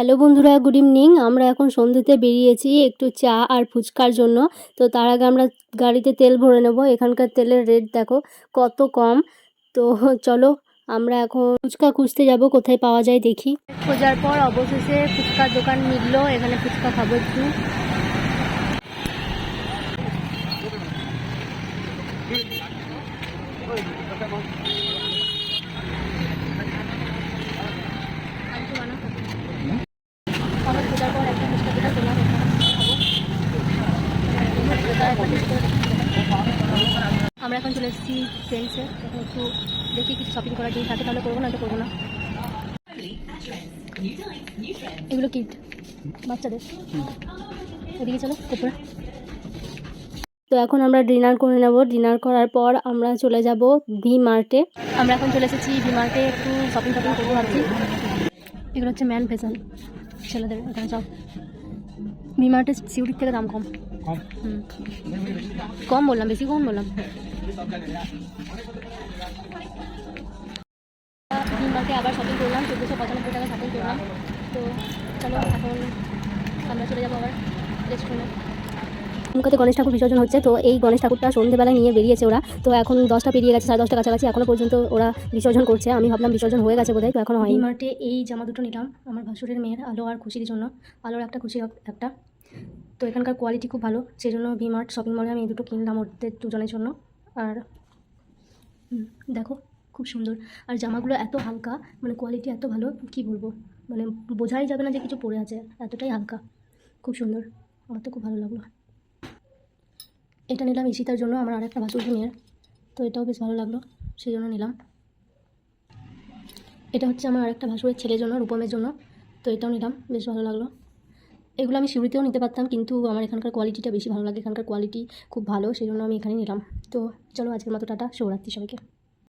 Hello বন্ধুরা good evening আমরা এখন সন্ধ্যেতে বেরিয়েছি একটু চা আর ফুচকার জন্য। তো তার আগে আমরা গাড়িতে তেল ভরে নেব। এখানকার তেলের রেট দেখো কত কম। তো চলো আমরা এখন ফুচকা খুঁজতে যাব, কোথায় পাওয়া যায় দেখি। খোঁজার পর অবশেষে ফুচকার দোকান মিললো, এখানে ফুচকা খাব একটু। আমার খোঁজার পর একটা ফুচকা দোকান পেলাম আমরা এখন চলে এসেছি ফ্রেন্ডসে এখন একটু দেখি কিছু শপিং করার জিনিস থাকে তাহলে করব না তো করব না। এগুলো কিট বাচ্চাদের। এদিকে চলো, উপরে। তো এখন আমরা ডিনার করে নেব। ডিনার করার পর আমরা চলে যাব ভি মার্টে আমরা এখন চলে এসেছি ভি মার্টে একটু শপিং টপিং করব ভাবছি। এগুলো হচ্ছে ম্যান ফ্যাশন ছেলেদের, এখানে সব ভি মার্টে সিউরির থেকে দাম কম। কম বললাম, বেশি কম বললাম। আবার শপিং করলাম, চোদ্দোশো পঁচানব্বই টাকা শপিং করলাম। তো চলো, এখন আমরা চলে যাব আবার রেস্টুরেন্টে মুখাতে গণেশ ঠাকুর বিসর্জন হচ্ছে, তো এই গণেশ ঠাকুরটা সন্ধ্যেবেলায় নিয়ে বেরিয়েছে ওরা। তো এখন দশটা পেরিয়ে গেছে, সাড়ে দশটা কাছাকাছি এখনও পর্যন্ত ওরা বিসর্জন করছে। আমি ভাবলাম বিসর্জন হয়ে গেছে বোধহয়, তো এখন হয় মার্টে এই জামা দুটো নিলাম, আমার ভাসুরের মেয়ের, আলো আর খুশির জন্য। আলোর একটা খুশি একটা। তো এখানকার কোয়ালিটি খুব ভালো সেই জন্য ভিমার্ট শপিং মলে আমি এই দুটো কিনলাম ওদের দুজনের জন্য। আর দেখো, খুব সুন্দর। আর জামাগুলো এত হালকা মানে কোয়ালিটি এত ভালো, কি বলব? মানে বোঝাই যাবে না যে কিছু পরে আছে, এতটাই হালকা। খুব সুন্দর, আমার তো খুব ভালো লাগল। এটা নিলাম ঈশিতার জন্য, আমার আর একটা ভাসুর মেয়ের। তো এটাও বেশ ভালো লাগল, সেই জন্য নিলাম। এটা হচ্ছে আমার আরেকটা ভাসুরের ছেলের জন্য, রূপমের জন্য। তো এটাও নিলাম, বেশ ভালো লাগল। এগুলো আমি সিউড়িতেও নিতে পারতাম, কিন্তু আমার এখানকার কোয়ালিটিটা বেশি ভালো লাগে। এখানকার কোয়ালিটি খুব ভালো সেই জন্য আমি এখানে নিলাম। তো চলো আজকের মতো টাটা, শুভরাত্রি সবাইকে।